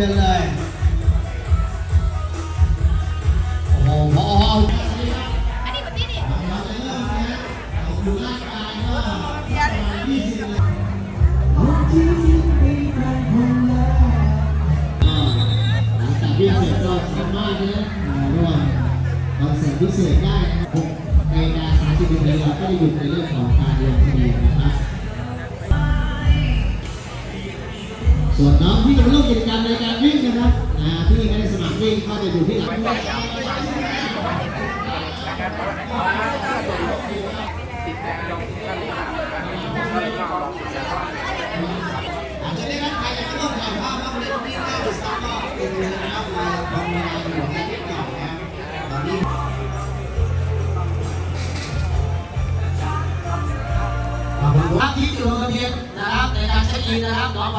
เล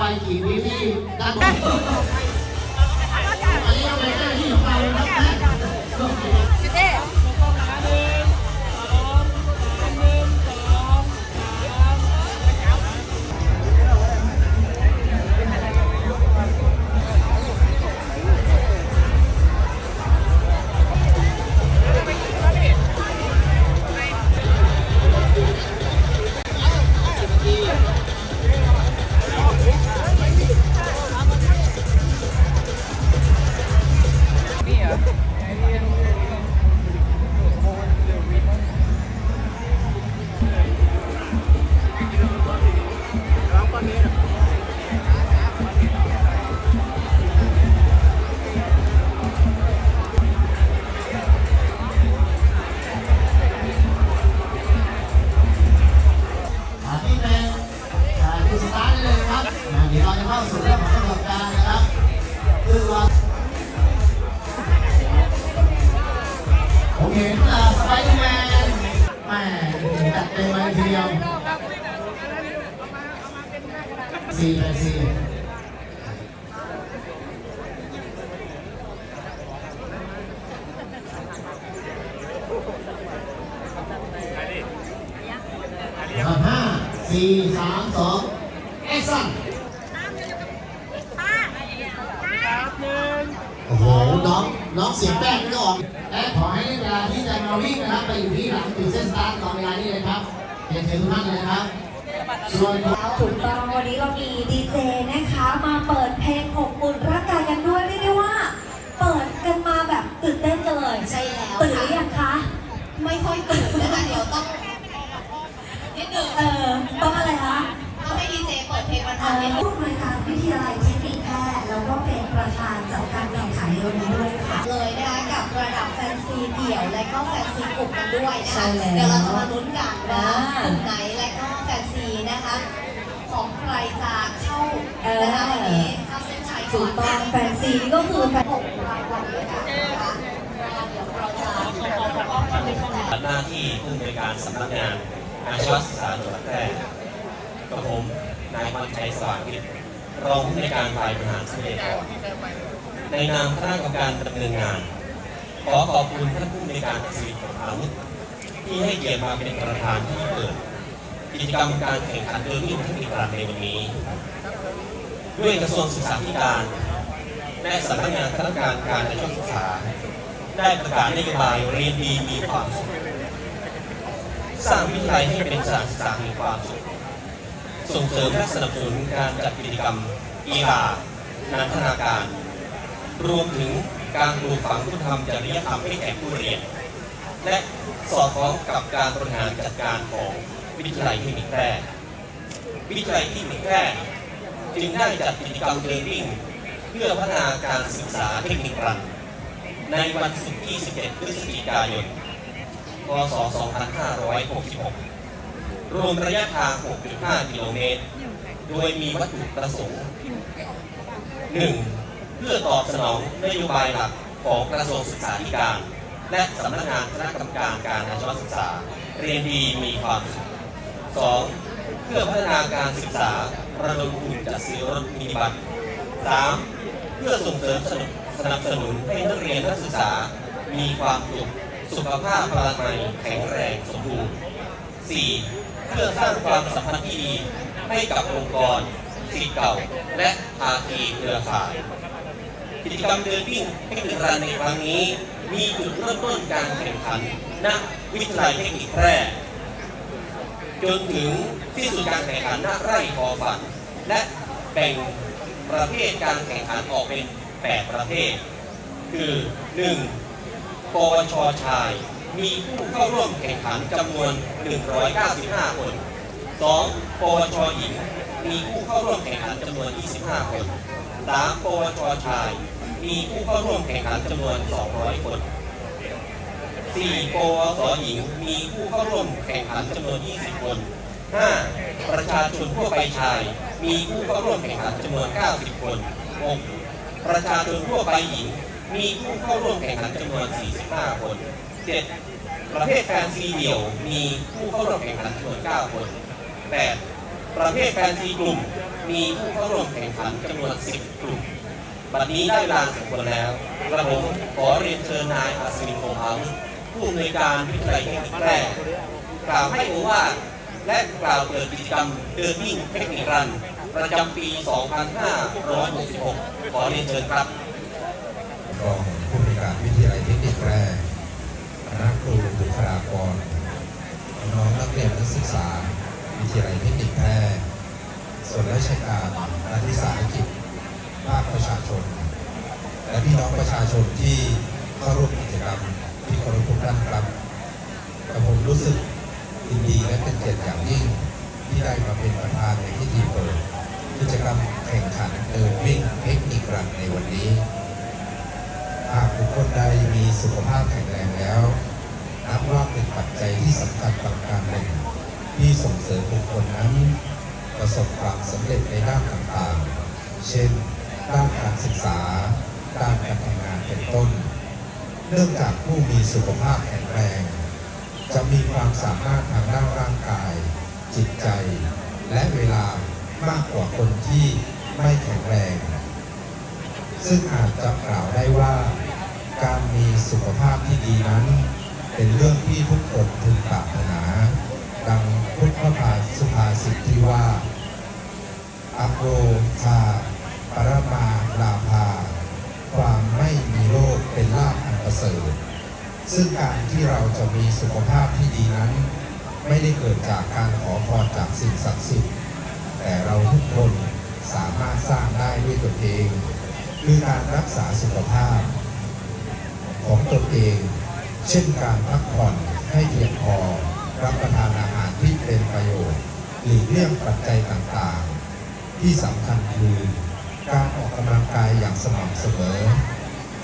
นะครับน้อง ห้าสี่สามสองแอคชั่นโอ้โห น้อง น้องเสียงแป้งไม่ออกและขอให้เวลาที่จะมาวิ่งนะครับ ไปอยู่ที่หลังจุดเส้นสตาร์ทรอเวลานี้เลยครับเรียนเชิญทุกท่านเลยนะครับส่วนถูกต้องวันนี้เรามีดีเจนะคะ มาเปิดเพลงอบอุ่นร่างกายกันด้วยเรียกได้ว่า เปิดกันมาแบบตื่นเต้นกันเลยใช่ ไม่ค่อยตื่นนะคะเดี๋ยวต้องนิดหนึ่งเออต้องอะไรคะต้องให้ดีเจเปิดเพลงมันเอ่ทำอนิดหนึ่งผู้อำนวยการวิทยาลัยเทคนิคแพทย์แล้วก็เป็นประธานจัดการแข่งขันในวันนี้ด้วยค่ะ เลยนะคะกับระดับแฟนซีเดี่ยวและก็แฟนซีกลุ่มกันด้วยนะใช่คะแล้ว เดี๋ยวเราจะมาลุ้นกันว่าอ่ากลุ่มไหนและก็แฟนซีนะคะ ของใครจะเข้าเออนะคะวันนี้เข้าเส้นชัยก่ถูอกนต้องแฟนซีก็คือแฟน หกรางวัลด้วยกันนะคะเดี๋ยวเราจะ หน้าที่ผู้อำนวยการสำนักงานอาชีวศึกษาจังหวัดแพร่กับผมนายวันชัยสว่างกิจรองผู้อำนการฝ่ายบริหารสมุทรสาครในนามคณะกรรมการดำเนินงาน ขอขอบคุณท่านผู้อำนการสิริผลอาวุธที่ให้เกียรติมาเป็นประธานที่เปิดกิจกรรมการแข่งขันเดินวิ่งเทคนิครันในวันนี้ ด้วยกระทรวงศึกษาธิการ และสำนักงานคณะกรรมการการอาชีวศึกษา ได้ประกาศนโยบายเรียนดีมีความสุข สร้างวิทยาลัยให้เป็นสถานศึกษาแห่งความสุข ส่งเสริมและสนับสนุนการจัดกิจกรรมกีฬานันทนาการ รวมถึงการปลูกฝังคุณธรรมจริยธรรมให้แก่ผู้เรียน และสอดคล้องกับการบริหารจัดการของวิทยาลัยเทคนิคแพร่วิทยาลัยเทคนิคแพร่จึงได้จัดกิจกรรมเรียนวิ่ง เพื่อพัฒนาการศึกษาเทคนิครัน ในวันศุกร์ที่ 17 พฤศจิกายน พศ 2566 รวมระยะทาง 6.5 กิโลเมตร โดยมีวัตถุประสงค์ 1. เพื่อตอบสนองนโยบายหลักของกระทรวงศึกษาธิการ และสำนักงานคณะกรรมการการอาชีวศึกษา เรียนดีมีความสุข 2. เพื่อพัฒนาการศึกษาระดมทุนจัดซื้อรถมินิบัส 3. เพื่อส่งเสริมสนับ สนับสนุนให้นักเรียนนักศึกษา มีความสุขสุขภาพพลามัยแข็งแรงสมบูรณ์ 4. เพื่อสร้างความสัมพันธ์ที่ดีให้กับองค์กรสิทธิ์เก่า และภาคีเครือข่าย กิจกรรมเดินวิ่งเทคนิครันในครั้งนี้ มีจุดเริ่มต้นการแข่งขันณวิทยาลัยเทคนิคแพร่จนถึงที่สุดการแข่งขันหน้าไร่พอฝัน และแบ่งประเภทการแข่งขันออกเป็น 8 ประเภทคือ 1. ปวชชาย มีผู้เข้าร่วมแข่งขันจำนวน 195 คน 2. ปวชหญิง มีผู้เข้าร่วมแข่งขันจำนวน 25 คน 3. ปวชชาย มีผู้เข้าร่วมแข่งขันจำนวน 200 คน 4. ปวสหญิง มีผู้เข้าร่วมแข่งขันจำนวน 20 คน 5. ประชาชนทั่วไปชาย มีผู้เข้าร่วมแข่งขันจำนวน 90 คน 6. ประชาชนทั่วไปหญิง มีผู้เข้าร่วมแข่งขันจำนวน 45 คน 7. ประเภทแฟนซีเดี่ยว มีผู้เข้าร่วมแข่งขันจำนวน 9 คน 8. ประเภทแฟนซีกลุ่ม มีผู้เข้าร่วมแข่งขันจำนวน 10 กลุ่ม บัดนี้ได้เวลาสมควรแล้ว กระผมขอเรียนเชิญนายอัศวินคงอาวุธผู้อำนวยการวิทยาลัยเทคนิคแพร่กล่าวให้โอวาทและกล่าวเปิดกิจกรรมเดินวิ่งเทคนิครัน ประจำปี 2566 ขอเรียนเชิญครับรองผู้บริการวิทยาลัยเทคนิคแพร่คณะครูบุคลากร น้องนักเรียนนักศึกษา วิทยาลัยเทคนิคแพร่ส่วนราชการรัฐวิสาหกิจภาคประชาชน และพี่น้องประชาชนที่เข้าร่วมกิจกรรมที่เคารพทุกท่านครับกระผมรู้สึกยินดีและเป็นเกียรติอย่างยิ่งที่ได้มาเป็นประธานในพิธีเปิด กิจกรรมแข่งขันเดินวิ่งเทคนิครันในวันนี้ หากบุคคลใดมีสุขภาพแข็งแรงแล้วนับว่าเป็นปัจจัยที่สำคัญประการหนึ่งที่ส่งเสริมบุคคลนั้น ประสบความสำเร็จในด้านต่างๆ เช่น ด้านการศึกษา ด้านการทำงานเป็นต้น เนื่องจากผู้มีสุขภาพแข็งแรง จะมีความสามารถทางด้านร่างกาย จิตใจ และเวลา มากกว่าคนที่ไม่แข็งแรง ซึ่งอาจจะกล่าวได้ว่าการมีสุขภาพที่ดีนั้น เป็นเรื่องที่ทุกคนพึงปรารถนา ดังพุทธภาสุภาษิตที่ว่าอัปโรชาปรมาลาภา ความไม่มีโรคเป็นลาภอันประเสริฐซึ่งการที่เราจะมีสุขภาพที่ดีนั้น ไม่ได้เกิดจากการขอพรจากสิ่งศักดิ์สิทธิ์ แต่เราทุกคนสามารถสร้างได้ด้วยตนเอง คือการรักษาสุขภาพ ของตนเอง เช่นการพักผ่อนให้เพียงพอรับประทานอาหารที่เป็นประโยชน์หลีกเลี่ยงปัจจัยต่างๆ ที่สำคัญคือการออกกำลังกายอย่างสม่ำเสมอ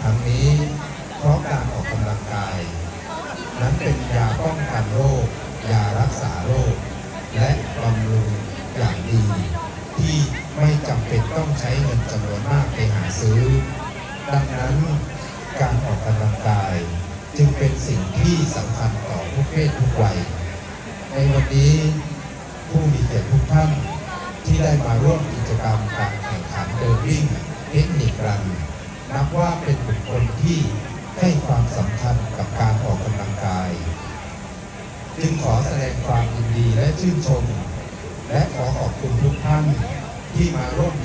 ทั้งนี้เพราะการ ซื้อ ดังนั้นการออกกำลังกายจึงเป็นสิ่งที่สำคัญต่อทุกเพศทุกวัย ในวันนี้ผู้มีเกียรติทุกท่านที่ได้มาร่วมกิจกรรมการแข่งขันเดินวิ่งเทคนิครันนับว่าเป็นบุคคลที่ให้ความสำคัญกับการออกกำลังกาย จึงขอแสดงความยินดีและชื่นชม และขอขอบคุณทุกท่านที่มาร่วม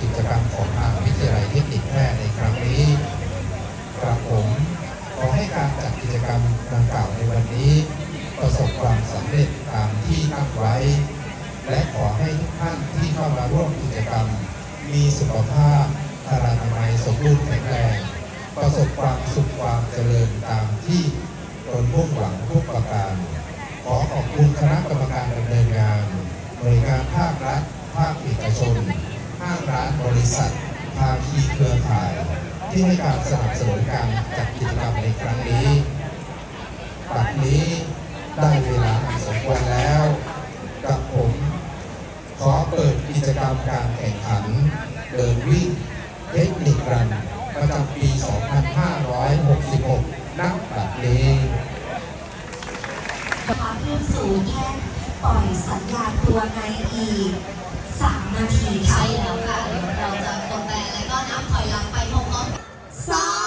เข้ามาร่วมกิจกรรม มีสุขภาพพลานามัยสมบูรณ์แข็งแรงประสบความสุขความเจริญตามที่ตนมุ่งหวังทุกประการ ขอขอบคุณคณะกรรมการดำเนินงานหน่วยงานภาครัฐ ภาคเอกชน ห้างร้านบริษัท ภาคีเครือข่าย ที่ให้การสนับสนุนการจัดกิจกรรมในครั้งนี้ บัดนี้ได้เวลาอันสมควรแล้ว ขอเปิดกิจกรรมการแข่งขัน เดินวิ่งเทคนิครันประจำปี 2566 นักบัดนี้ควาเพิ่มสูงแค่ปล่อยสัญญาณตัวในอีก 3 นาทีใช่แล้วค่ะ เราจะกดแปลแล้วก็นับถอยหลังไปพร้อมๆสอง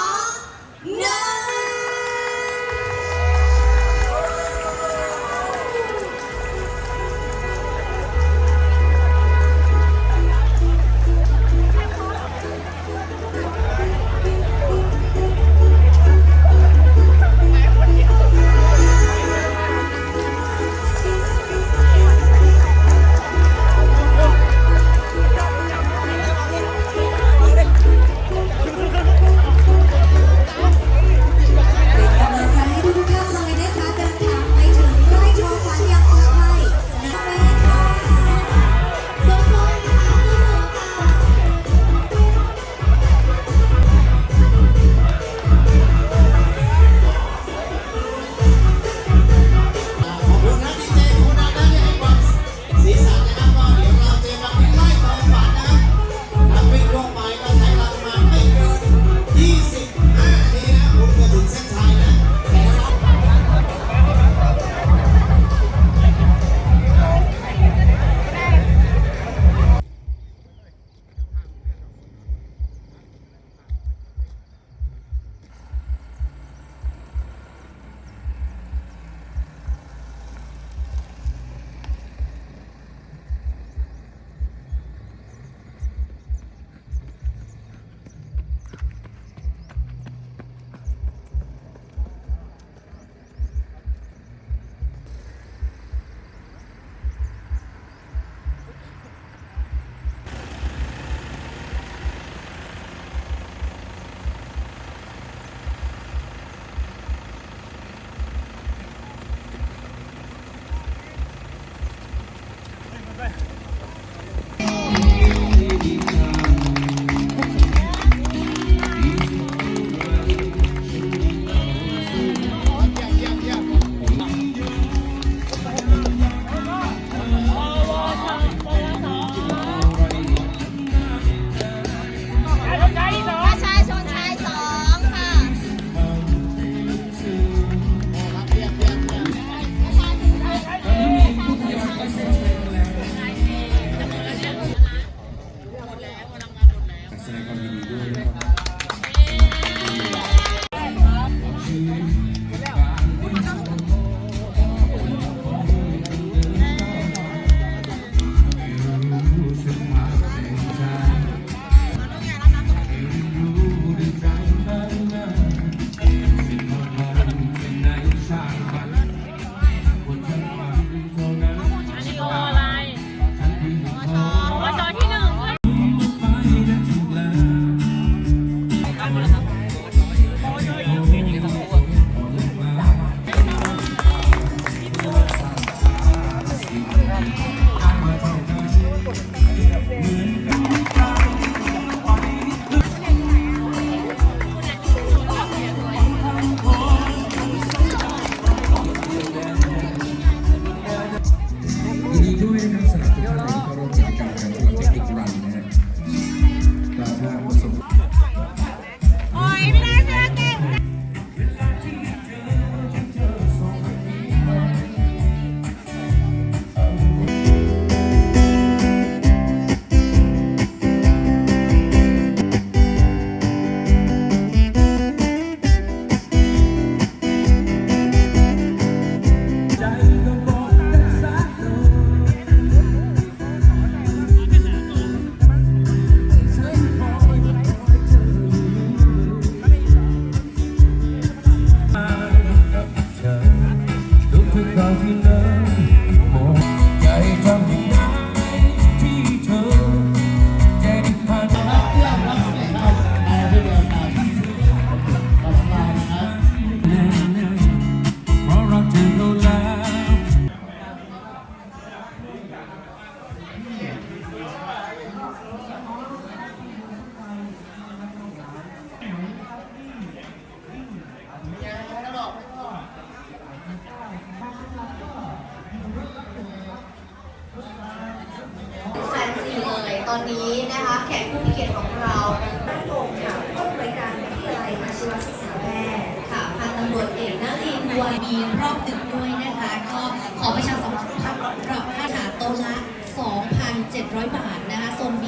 700 บาทนะคะโซน B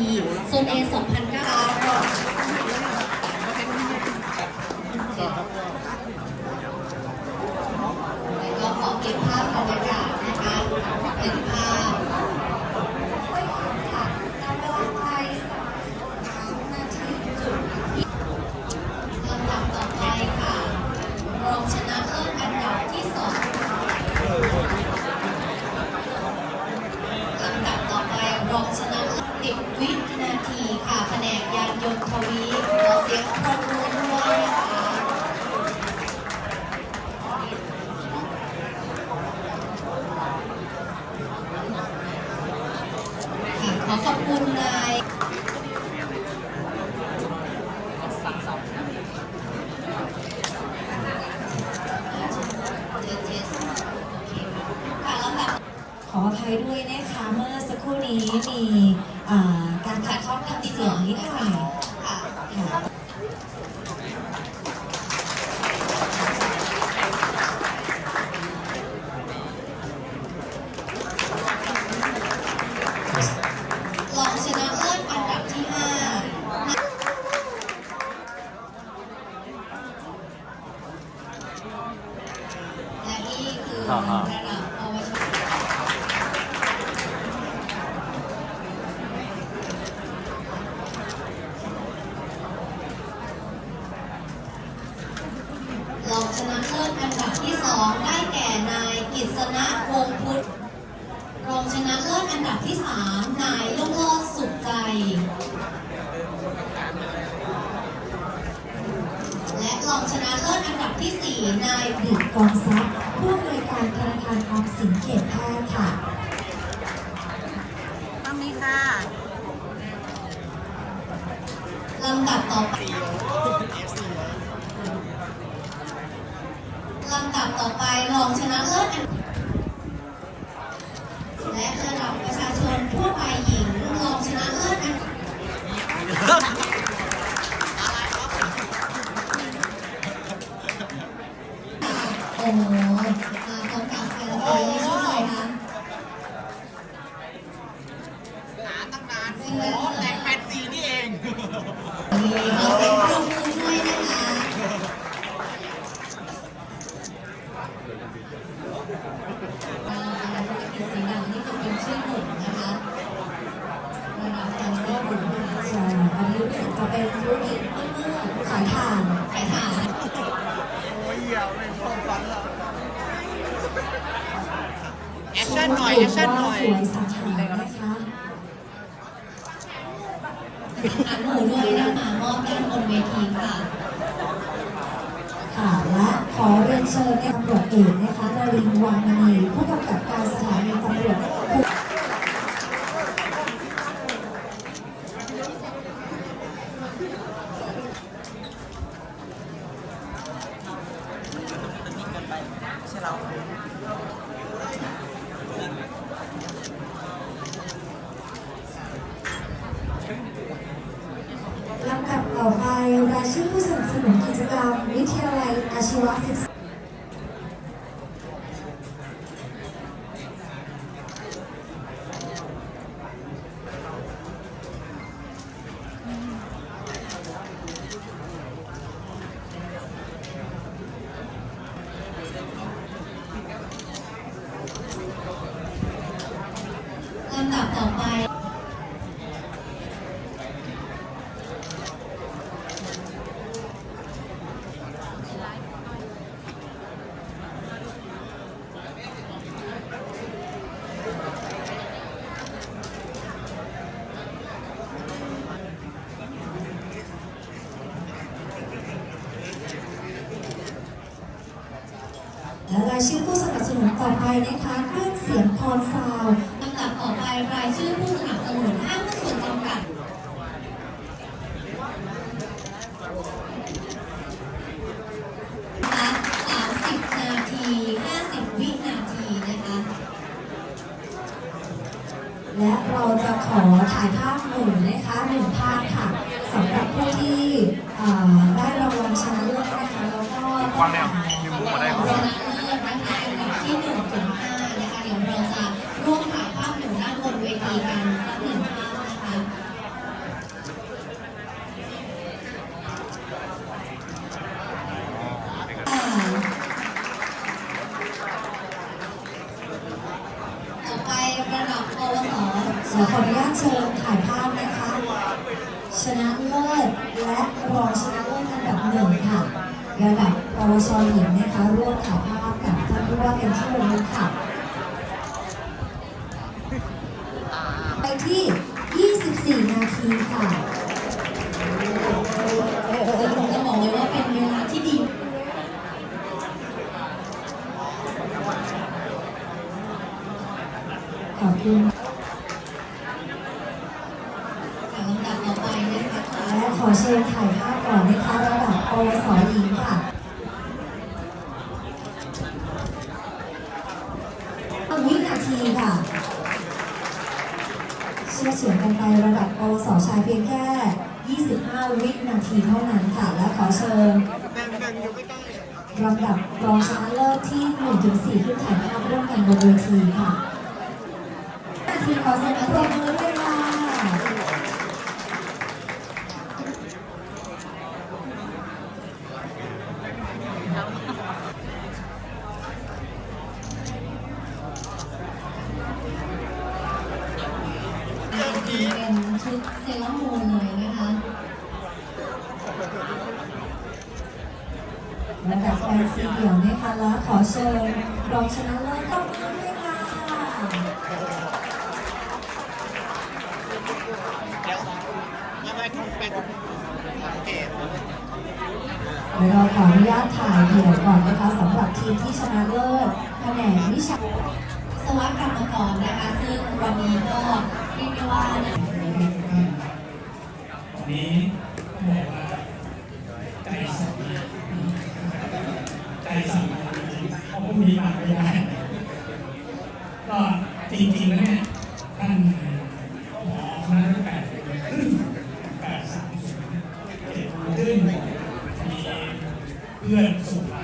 โซน A ขอขอบคุณนายขออภัยด้วยนะคะเมื่อสักครู่นี้มี รองชนะเลิศอันดับที่สองได้แก่นายกิษณะวงพุทธรองชนะเลิศอันดับที่สามนายลุงโลสุขใจ และรองชนะเลิศอันดับที่สี่นายบุตรกองทรัพย์ผู้บริการธนาคารออมสินเขตแพร่ค่ะต้องนี้ค่ะลำดับต่อไป の、あ、頑張ってい。 ต่อไปนะคะเครื่องเสียงพรฟ้า ขอบคุณคำดับต่อไปนะคะและขอเชิญถ่าย เป็นชุดเซรามูนเลยนะคะลำดับแปดสีเขียวนะคะขอเชิญรองชนะเลิศเข้ามาด้วยค่ะเดี๋ยวเราขออนุญาตถ่ายเดี่ยวก่อนนะคะสำหรับทีมที่ชนะเลิศแผนวิชา ศวกรรมกรนนะคะ ซึ่งวันนี้ก็เรียกว่านะคะนี้บอกว่าใจสั่สั่เพาพวกนี้ไม่ได้ก็จริงๆแล้วเนี่ยท่านหมอคณะแปดแปดสามเจ็ดขึ้นมีเพื่อนสุข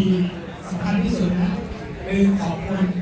ทีสำคัญที่สุดนะหนึ่ขอบคุณ